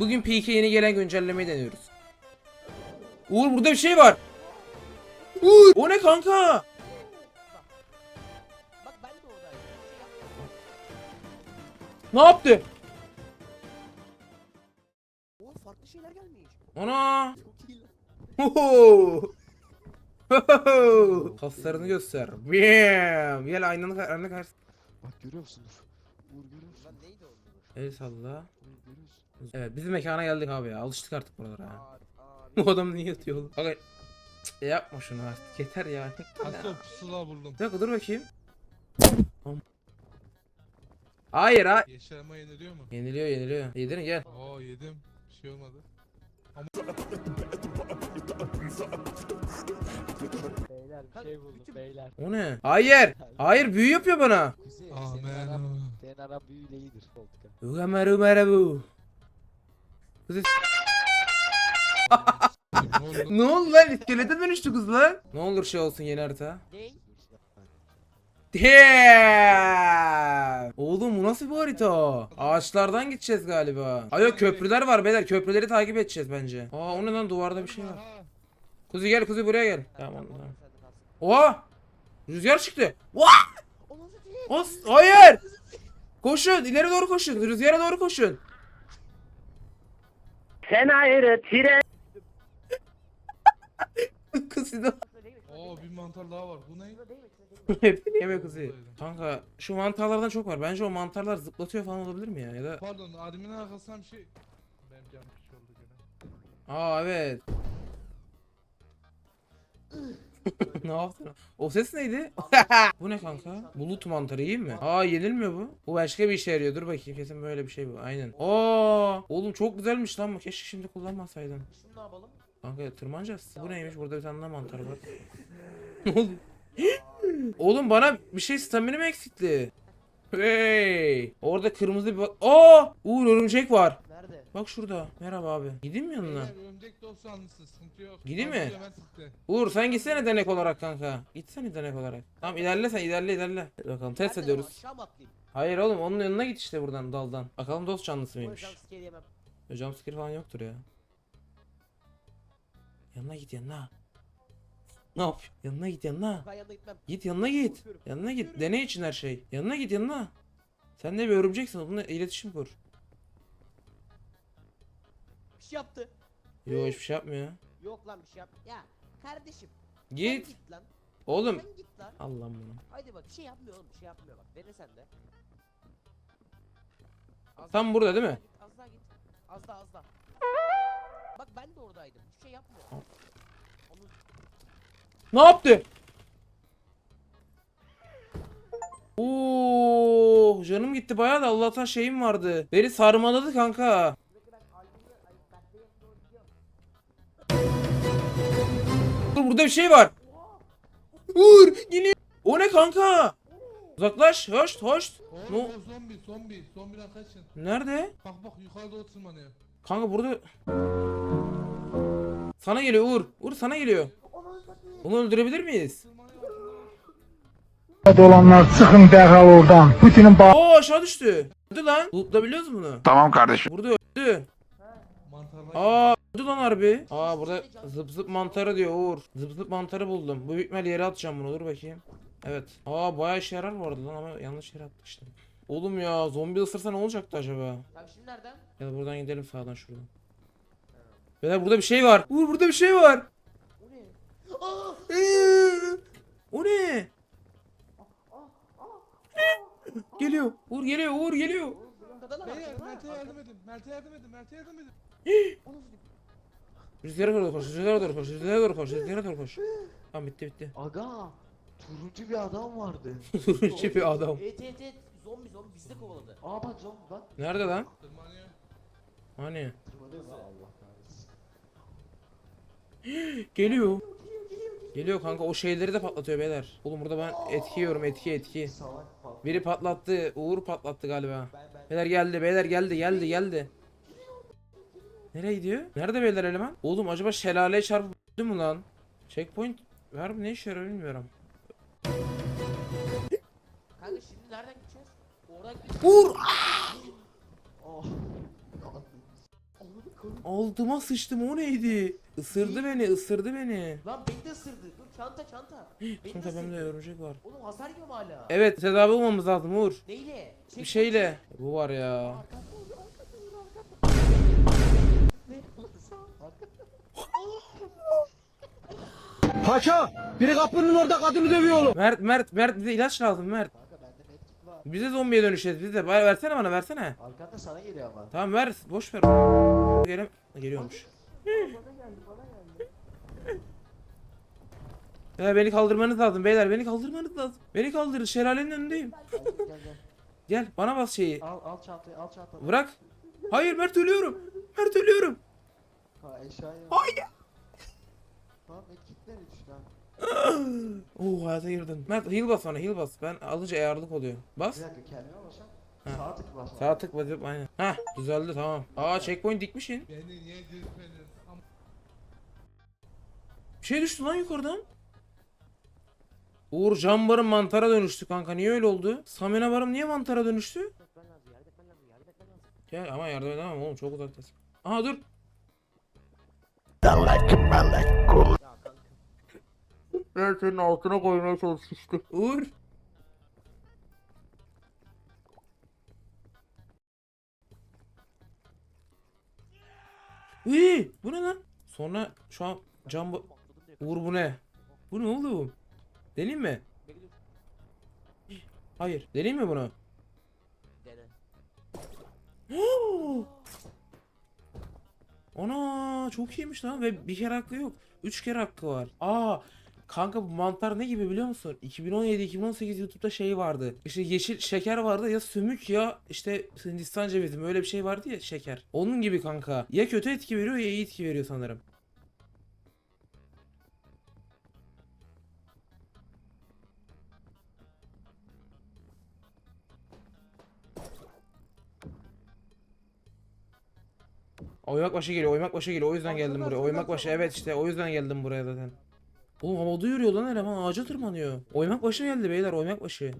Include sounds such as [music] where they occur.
Bugün PK yeni gelen güncellemeyi deniyoruz. Uğur burada bir şey var. Uğur o ne kanka? Ne yaptı? Farklı şeyler gelmiş. Ana. Hoho. [laughs] Kaslarını göster. Bam. Gel aynanın kar- aynanın karşısına. Bak görüyor musun? Uğur görüyor musun? Lan neydi o? El salla. Evet bizim mekana geldik abi ya. Alıştık artık buralara Bu adam niye yatıyor oğlum? Aga. Cık, yapma şunu artık. Yeter ya. Asıl pusula buldum. Bir dakika dur bakayım. Hayır ha. Yeşerme yeniliyor mu? Yeniliyor yeniliyor. Yedin gel. Oo yedim. Bir şey olmadı. Beyler bir şey buldum beyler. O ne? Hayır. Hayır büyü yapıyor bana. Kuzey senin Amen. senin aram büyüyle iyidir Voltka. Ugamer umer bu. ne oldu? Ne oldu lan? İskelete dönüştü kız lan. Ne olur şey olsun yeni harita. Ney? Damn! Oğlum bu nasıl bir harita? Ağaçlardan gideceğiz galiba. Ay yok köprüler var beyler. Köprüleri takip edeceğiz bence. Aa o ne lan duvarda bir şey var. Kuzi gel Kuzi buraya gel. Tamam Tamam, Oha! Rüzgar çıktı. Vah! O nasıl değil? Os hayır! Koşun ileri doğru koşun. Rüzgara doğru koşun. Sen ayrı tire [laughs] de Oo bir mantar daha var. Bu ne? Hepsini yeme Kuzi. Kanka şu mantarlardan çok var. Bence o mantarlar zıplatıyor falan olabilir mi ya? Ya da Pardon admin arkasından bir şey. Benim canım oldu gene. Aa evet. [laughs] ne yaptın? O ses neydi? bu ne kanka? Bulut mantarı iyi mi? Aa yenilmiyor bu. Bu başka bir işe yarıyor. Dur bakayım kesin böyle bir şey bu. Aynen. Aa, oğlum çok güzelmiş lan bu. Keşke şimdi kullanmasaydın. Şunu ne yapalım? Kanka tırmanacağız. Bu neymiş? Burada bir tane daha mantar var. [laughs] ne oldu? [gasps] oğlum bana bir şey stamina mı eksikti? Hey! Orada kırmızı bir. Aa! Uğur örümcek var. Nerede? Bak şurada. Merhaba abi. Gideyim mi yanına? Beyler örümcek sıkıntı yok. Gideyim Ben mi? sıktı. Uğur sen gitsene denek olarak kanka. Gitsene denek olarak. Tamam ilerle sen ilerle ilerle. Hadi bakalım test Nereden ediyoruz. o? Aşağı mı atlayayım? Hayır oğlum onun yanına git işte buradan daldan. Bakalım dost canlısı Bu mıymış? jump scare yemem. Hocam skill falan yoktur ya. Yanına git yanına. Ne yap? Yanına git yanına. Ben yanına gitmem. Git yanına git. Korkuyorum. Yanına git. Deney için her şey. Yanına git yanına. Sen de bir örümceksin. Onunla iletişim kur. Bir şey yaptı. Yo hiçbir şey yapmıyor. Yok lan bir şey yap. Ya kardeşim. sen Git. git lan. Oğlum. Sen git lan. Allah'ım bunu. Haydi bak bir şey yapmıyor oğlum bir şey yapmıyor bak. Dene sen de. Az Tam daha burada git, değil mi? Az daha git. Az daha az daha. Bak ben de oradaydım. Hiçbir şey yapmıyor. Onu Ne yaptı? Oo, canım gitti bayağı da Allah'tan şeyim vardı. Beni sarmaladı kanka. Burada bir şey var. Uğur geliyor. O ne kanka? Uzaklaş. Hoş hoş. Ne o- zombi zombi. Zombiden kaçın. Nerede? Bak bak yukarıda o tırmanıyor. Kanka burada. Sana geliyor Uğur. Uğur sana geliyor. Onu öldürebilir miyiz? Olanlar çıkın derhal oradan. Putin'in Oo aşağı düştü. Öldü lan. Lootlayabiliyoruz bunu. Tamam kardeşim. Burada öldü. Aa öldü lan harbi. Aa burada zıp zıp mantarı diyor Uğur. Zıp zıp mantarı buldum. Bu büyük ihtimal yere atacağım bunu. Dur bakayım. Evet. Aa bayağı işe yarar arada lan ama yanlış yere atmıştım. Oğlum ya zombi ısırsa ne olacaktı acaba? Tamam şimdi nereden? Ya da buradan gidelim sağdan şuradan. Beyler burada bir şey var. Uğur burada bir şey var. O ne? Aa! Ee, O ne? geliyor. Uğur geliyor. Uğur geliyor. Mert'e yardım edin. Mert'e yardım edin. Mert'e yardım edin. Rüzgara doğru koş. Rüzgara doğru koş. Rüzgara doğru koş. Rüzgara doğru koş. Tamam bitti bitti. Aga turuncu bir adam vardı. [laughs] Turuncu bir adam. Evet evet evet. Zombi zombi bizi de kovaladı. Aa bak zombi bak. Nerede lan? Tırmanıyor. Hani? Tırmanıyor? Allah [gasps] kahretsin. Geliyor. Geliyor kanka o şeyleri de patlatıyor beyler. Oğlum burada ben etki yiyorum etki etki. Biri patlattı. Uğur patlattı galiba. Beyler geldi beyler geldi geldi geldi. Nereye gidiyor? Nerede beyler eleman? Oğlum acaba şelaleye çarpıp mü lan? Checkpoint ver mi ne işe yarıyor bilmiyorum. Kanka şimdi nereden gideceğiz? Oradan gideceğiz. Uğur! Oh. Altıma sıçtım o neydi? Isırdı beni ısırdı beni. Lan beni de ısırdı. Dur çanta çanta. Beni de tepemde ısırdı. örümcek var. Oğlum hasar yiyorum hala. Evet tedavi olmamız lazım Uğur. Neyle? Bir Çek- şeyle. Bu var ya. Paşa biri kapının orada kadını dövüyor oğlum. Mert Mert Mert bize ilaç lazım Mert. Kanka bende medkit var. Biz de zombiye dönüşeceğiz biz de. Bari versene bana versene. Arkanda sana geliyor ama. Tamam ver boş ver. Gelem geliyormuş. Ya beni kaldırmanız lazım beyler beni kaldırmanız lazım. Beni kaldırın şelalenin önündeyim. Gel gel gel. Gel bana bas şeyi. Al al çantayı al çantayı. Bırak. Hayır Mert ölüyorum. Mert ölüyorum. Ha eşyayı. Hayır. Medkit nereye düştü ha? Oo hayata girdin. Mert heal bas bana heal bas. Ben alınca ağırlık oluyor. Bas. Bir dakika kendime basam. Ha. Sağa tık bas. Sağ tık basıp aynen. Heh düzeldi tamam. Aa checkpoint dikmişsin. Beni niye dürtmedin? Bir şey düştü lan yukarıdan. Uğur cam barım mantara dönüştü kanka. Niye öyle oldu? Samina barım niye mantara dönüştü? Gel ama yardım edemem oğlum çok uzaktasın. Aha dur. Ya kanka. Ben senin altına koymaya çalışmıştım. Uğur. Uy, bu ne lan? Sonra şu an cam direkt. Uğur bu ne? Bu ne oğlum? Deneyim mi? Hayır. Deneyim mi bunu? Ana çok iyiymiş lan ve bir kere hakkı yok. Üç kere hakkı var. Aa kanka bu mantar ne gibi biliyor musun? 2017-2018 YouTube'da şey vardı. İşte yeşil şeker vardı ya sümük ya işte Hindistan cevizi mi öyle bir şey vardı ya şeker. Onun gibi kanka. Ya kötü etki veriyor ya iyi etki veriyor sanırım. Oymak başı geliyor, oymak başı geliyor. O yüzden geldim buraya. Oymak başı evet işte o yüzden geldim buraya zaten. Oğlum havada yürüyor lan eleman ağaca tırmanıyor. Oymak başı geldi beyler oymak başı.